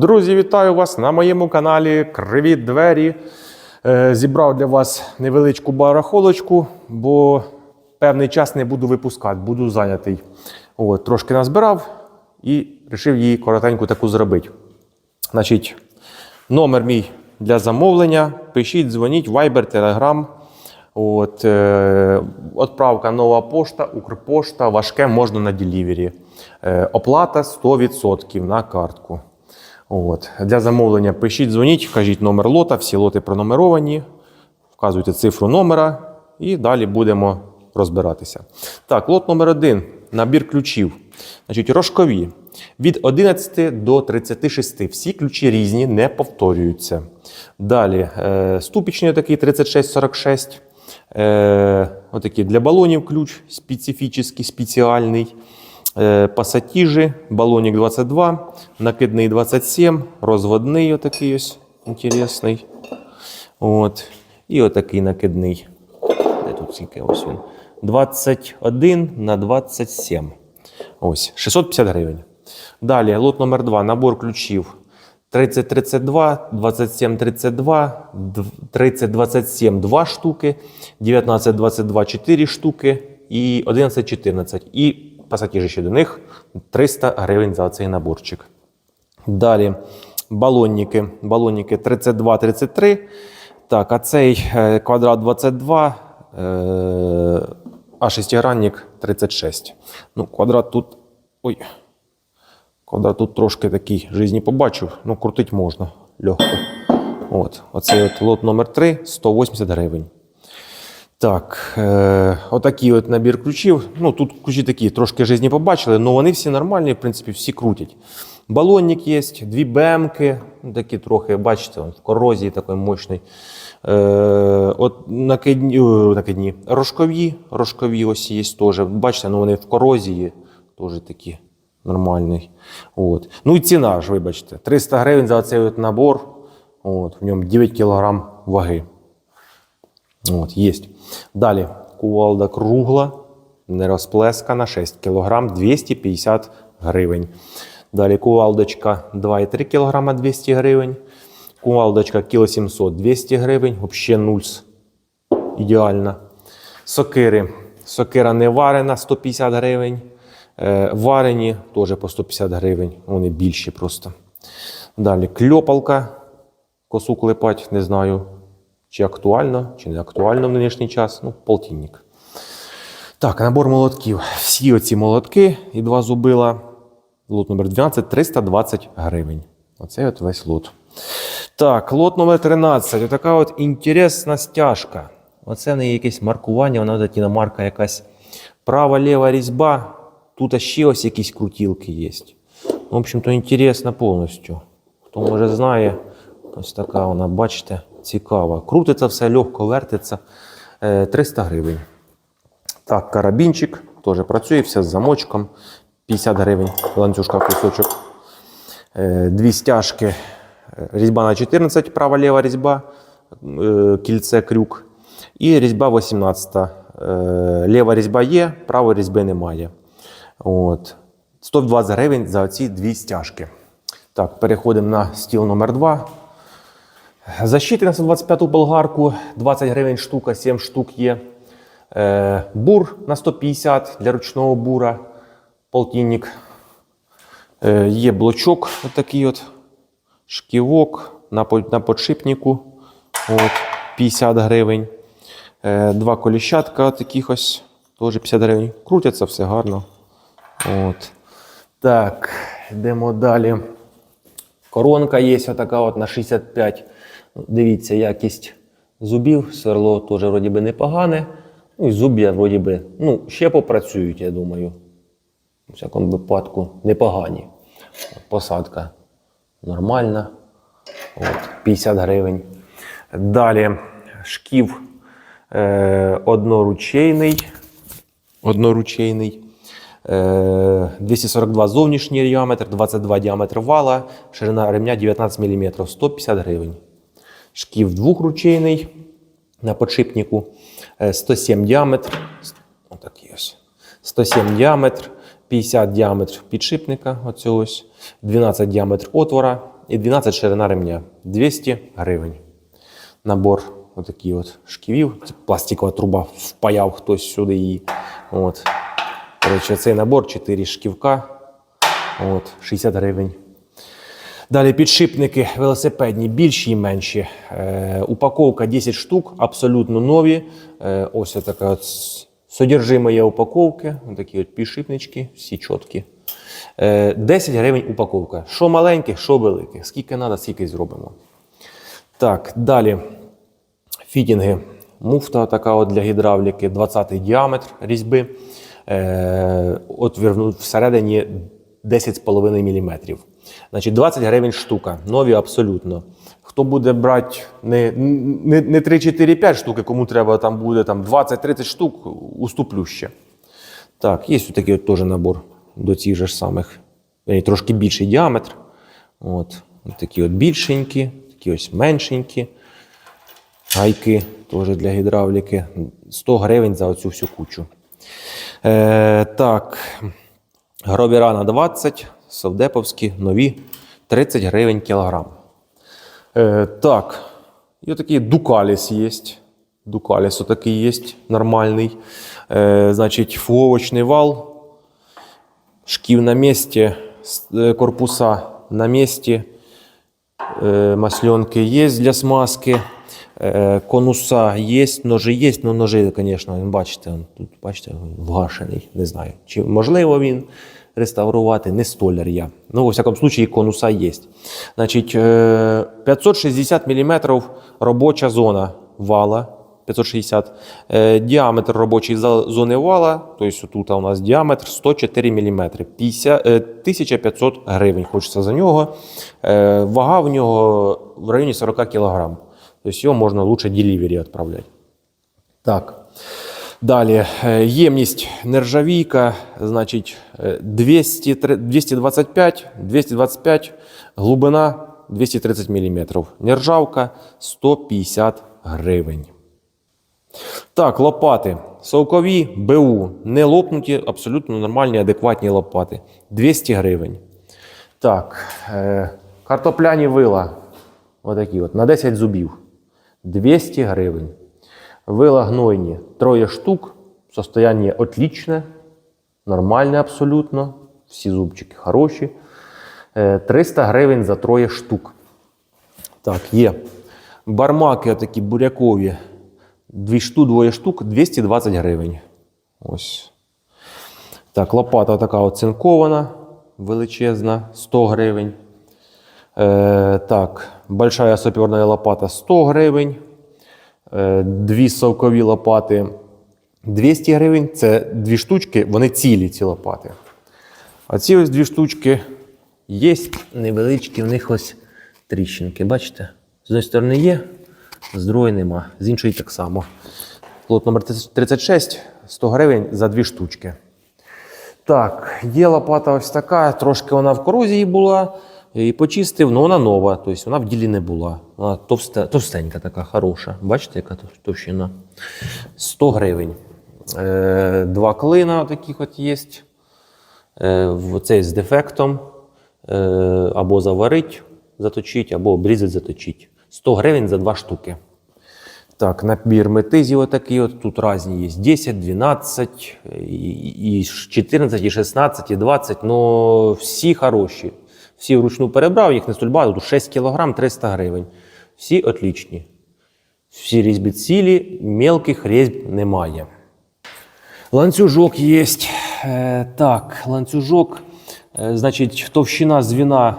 Друзі, вітаю вас на моєму каналі Криві двері. Е, Зібрав для вас невеличку барахолочку, бо певний час не буду випускати, буду зайнятий. От, трошки назбирав і вирішив її коротеньку таку зробити. Значить, номер мій для замовлення. Пишіть, дзвоніть, Viber, Telegram. От, е, Отправка нова пошта, Укрпошта, важке можна на делівері. Е, оплата 100% на картку. От. Для замовлення пишіть, дзвоніть, кажіть номер лота, всі лоти пронумеровані, вказуйте цифру номера і далі будемо розбиратися. Так, лот номер один. Набір ключів. Значить, рожкові. Від 11 до 36. Всі ключі різні, не повторюються. Далі е, ступічний такий 36-46. Е, отакий для балонів ключ специфічний, спеціальний. Е, пасатіжі, балонік 22, накидний 27, розводний отакий ось інтересний. От. І отакий накидний. Де тут скільки ось він? 21 на 27. Ось, 650 гривень. Далі лот номер 2 набор ключів. 3032, 2732, 3027 2 штуки, 1922 4 штуки і 1114. І пасатіжі ще до них 300 гривень за цей наборчик. Далі балонники. Балонники 32-33. Так, а цей е, квадрат 22, е, а шестигранник 36. Ну, квадрат тут. Ой. Квадрат тут трошки такий жизні побачив, ну крутить можна легко. От, Оцей от лот номер 3 180 гривень. Так, е, отакий от набір ключів. Ну, тут ключі такі, трошки жизні побачили, але вони всі нормальні, в принципі, всі крутять. Балонник є, дві бемки, ну, такі трохи, бачите, в корозії такий мощний. Е, от накидні, накидні. Рожкові, рожкові ось є теж. Бачите, ну вони в корозії теж такі нормальний. От. Ну і ціна ж, вибачте, 300 гривень за цей от набор. От, в ньому 9 кг ваги. От, є. Далі кувалда кругла, не розплескана, 6 кг 250 гривень. Далі кувалдочка 2,3 кг 200 гривень. Кувалдочка кіло 700 200 гривень. Взагалі нульс. Ідеальна. Сокири. Сокира не варена 150 гривень. Е, Варені теж по 150 гривень. Вони більші просто. Далі кльопалка. Косу клепать, не знаю, чи актуально, чи не актуально в нинішній час. Ну, полтинник. Так, набор молотків. Всі оці молотки і два зубила. Лот номер 12 320 гривень. Оце от весь лот. Так, лот номер 13. Отака от інтересна стяжка. Оце не якесь маркування, вона такі марка якась права ліва різьба. Тут ще ось якісь крутілки є. В общем-то, інтересно повністю. Хто може знає, ось така вона, бачите, цікава. Крутиться все, легко вертиться. Е, 300 гривень. Так, карабінчик теж працює, все з замочком. 50 гривень, ланцюжка кусочок. Е, Дві стяжки. Е, Різьба на 14, права ліва різьба, е, кільце крюк. І різьба 18. Е, Ліва різьба є, правої різьби немає. От. 120 гривень за ці дві стяжки. Так, переходимо на стіл номер 2. Защити на 125 болгарку 20 гривень штука, 7 штук є. Е, бур на 150 для ручного бура, полтинник. Е, є блочок, отакий от, шківок на, на подшипнику. От, 50 гривень. Е, два коліщатка таких ось, теж 50 гривень. Крутяться все гарно. От. Так, йдемо далі. Коронка є отака от на 65. Дивіться, якість зубів. Сверло теж вроді би непогане. Ну і зуб'я вроді би, ну, ще попрацюють, я думаю. У всякому випадку непогані. Посадка нормальна. От, 50 гривень. Далі шків е, одноручейний. Одноручейний. Е, 242 зовнішній діаметр, 22 діаметр вала, ширина ремня 19 мм, 150 гривень. Шків двохручейний на подшипнику, е, 107 діаметр. Отакий ось. 107 діаметр, 50 діаметр підшипника, оцього ось, 12 діаметр отвора, і 12 ширина ремня. 200 гривень. Набор отакий от шківів. Це пластикова труба, впаяв хтось сюди її. От. Коротше, цей набор 4 шківка. От, 60 гривень. Далі підшипники велосипедні, більші і менші. Е, упаковка 10 штук, абсолютно нові. Е, ось така от содержимое упаковки. Такі от підшипнички, всі чіткі. Е, 10 гривень упаковка. Що маленьке, що велике. Скільки треба, скільки зробимо. Так, далі. Фітінги. Муфта така от для гідравліки, 20-й діаметр різьби. Отвір всередині 10,5 мм. Значить, 20 гривень штука. Нові абсолютно. Хто буде брати не, не, не 3, 4, 5 штук, кому треба там буде там 20-30 штук, уступлю ще. Так, є такий от теж набор до цих же самих. Трошки більший діаметр. От. Такі от більшенькі, такі ось меншенькі. Гайки теж для гідравліки. 100 гривень за оцю всю кучу. Е, так, гробірана 20, совдеповські, нові 30 гривень кілограм. Е, так, і отакий дукаліс є. Дукаліс отакий є, нормальний. Е, значить, фуговочний вал, шків на місці, е, корпуса на місці. Е, Масленки є для смазки. Е, Конуса є, ножи є, ну ножи, звісно, бачите, тут бачите, вгашений. Не знаю, чи можливо він реставрувати, не столяр я. Ну, у всякому случаї, конуса є. Значить, е, 560 мм робоча зона вала. 560. Е, Діаметр робочої зони вала, тобто тут у нас діаметр 104 мм. 50, е, 1500 гривень хочеться за нього. Е, Вага в нього в районі 40 кг. Тобто його можна лучше делівері відправляти. Так. Далі ємність нержавійка, значить е, 200, 225, 225, глибина 230 мм. Нержавка 150 гривень. Так, лопати. Совкові БУ. Не лопнуті, абсолютно нормальні, адекватні лопати. 200 гривень. Так, е, картопляні вила. Отакі от, на 10 зубів. 200 гривень. Вила гнойні. Троє штук. Состояние отличне. Нормальне абсолютно. Всі зубчики хороші. Е, 300 гривень за троє штук. Так, є. Бармаки такі бурякові. Дві шту, двоє штук, 220 гривень. Ось. Так, лопата така оцинкована, величезна, 100 гривень. Е, так, большая саперна лопата 100 гривень. Е, дві совкові лопати 200 гривень. Це дві штучки, вони цілі, ці лопати. А ці ось дві штучки є невеличкі, в них ось тріщинки. Бачите? З однієї сторони є, з другої нема. З іншої так само. Лот номер 36, 100 гривень за дві штучки. Так, є лопата ось така, трошки вона в корозії була. І почистив, але вона нова, тобто вона в ділі не була. Вона товсте, товстенька така, хороша. Бачите, яка тов- товщина? 100 гривень. Е, два клина таких от є. Е, цей з дефектом. Е, або заварить, заточить, або обрізать, заточить. 100 гривень за два штуки. Так, набір метизів отакий, от тут різні є 10, 12, і, і 14, і 16, і 20, ну всі хороші. Всі вручну перебрав, їх не стульба, тут 6 кг 300 гривень. Всі отлічні. Всі різьби цілі, мелких різьб немає. Ланцюжок є. Е, так, ланцюжок, е, значить, товщина звіна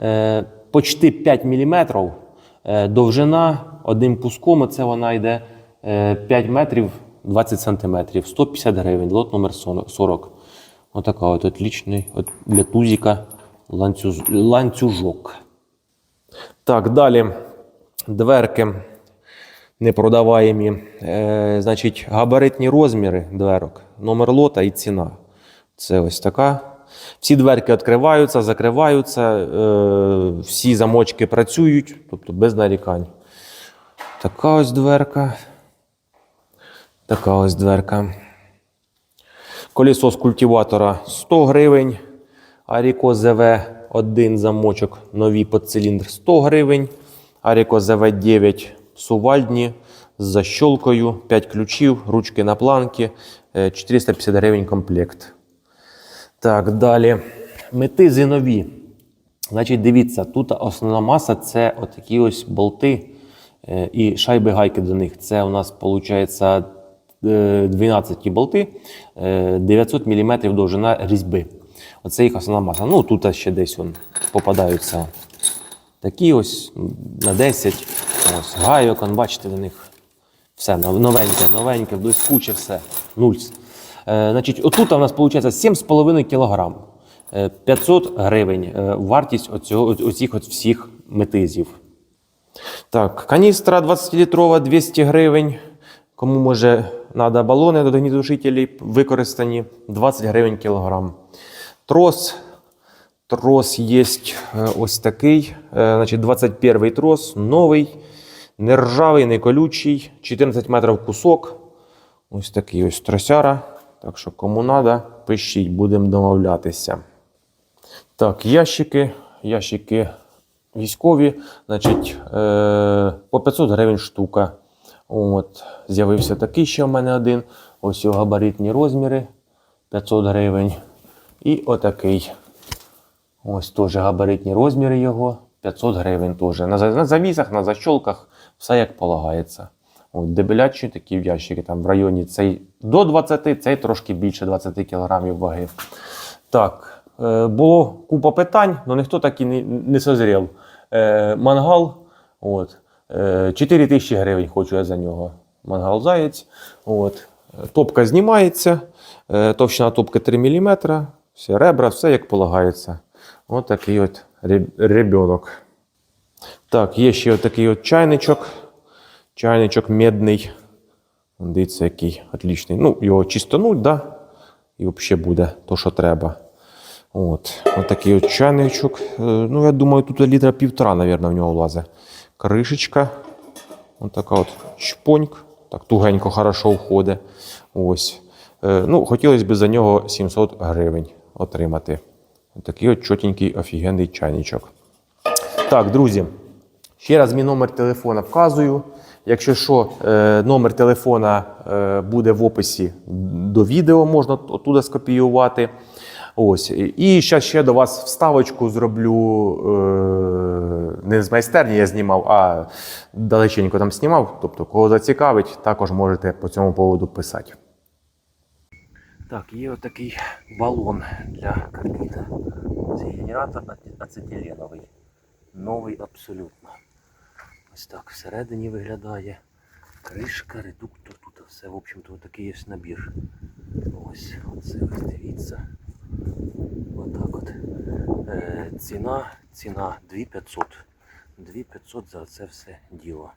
е, почти 5 мм, довжина одним куском, це вона йде е, 5 метрів 20 сантиметрів, 150 гривень, лот номер 40. Отака от отлічний от для тузика ланцюж, ланцюжок. Так, далі дверки непродаваємі. Е, значить, габаритні розміри дверок, номер лота і ціна. Це ось така. Всі дверки відкриваються, закриваються, е, всі замочки працюють, тобто без нарікань. Така ось дверка. Така ось дверка. Колесо з культиватора 100 гривень. Аріко ЗВ один замочок, нові під циліндр 100 гривень. Аріко ЗВ9 сувальдні з защолкою, 5 ключів, ручки на планки, е, 450 гривень комплект. Так, далі. Метизи нові. Значить, дивіться, тут основна маса це отакі ось болти е, і шайби гайки до них. Це у нас виходить 12 болти, е, 900 мм довжина різьби. Оце їх основна маса. Ну, тут ще десь вон, попадаються такі ось на 10. Ось гайок, он, бачите, до них все новеньке, новеньке, блискуче все. Нульс. Е, значить, отут у нас виходить 7,5 кг. 500 гривень е, вартість оцього, оцих от всіх метизів. Так, каністра 20-літрова 200 гривень. Кому може треба балони до гнітушителів використані 20 гривень кілограм. Трос. Трос є ось такий. е, Значить, 21 трос, новий, не ржавий, не колючий, 14 метрів кусок. Ось такий ось тросяра. Так що, кому треба, пишіть, будемо домовлятися. Так, ящики. Ящики військові. Значить, е, по 500 гривень штука. От, з'явився такий ще в мене один. Ось його габаритні розміри 500 гривень. І отакий. Ось теж габаритні розміри його 500 гривень теж. На, завісах, на защолках, все як полагається. От, дебелячі такі ящики там в районі цей до 20, цей трошки більше 20 кг ваги. Так, е, було купа питань, але ніхто так і не, не созрів. Е, мангал, от, е, 4 тисячі гривень хочу я за нього. Мангал заєць. От. Топка знімається, е, товщина топки 3 мм, всі ребра, все як полагається. От такий от ребенок. Так, є ще такий от чайничок. Чайничок медний. Дивіться, який отлічний. Ну, його чистануть, да? і взагалі буде то, що треба. От такий от чайничок. Е, Ну, я думаю, тут літра півтора, мабуть, в нього влазить. Кришечка. Ось така от чпоньк. Так тугенько, хорошо входить. Ось. Е, Ну, хотілося б за нього 700 гривень отримати. Такий от чотенький офігенний чайничок. Так, друзі, ще раз мій номер телефона вказую. Якщо що, е, номер телефона е, буде в описі до відео, можна оттуда скопіювати. Ось. І зараз ще до вас вставочку зроблю е, не з майстерні я знімав, а далеченько там знімав. Тобто, кого зацікавить, також можете по цьому поводу писати. Так, є отакий балон для карбіда. Це генератор ацетиленовий. Новий абсолютно. Ось так всередині виглядає. Кришка, редуктор, тут все, в общем-то, такий є набір. Ось, оце ось дивіться. Отак от. Е, ціна, ціна 2500. 2500 за це все діло.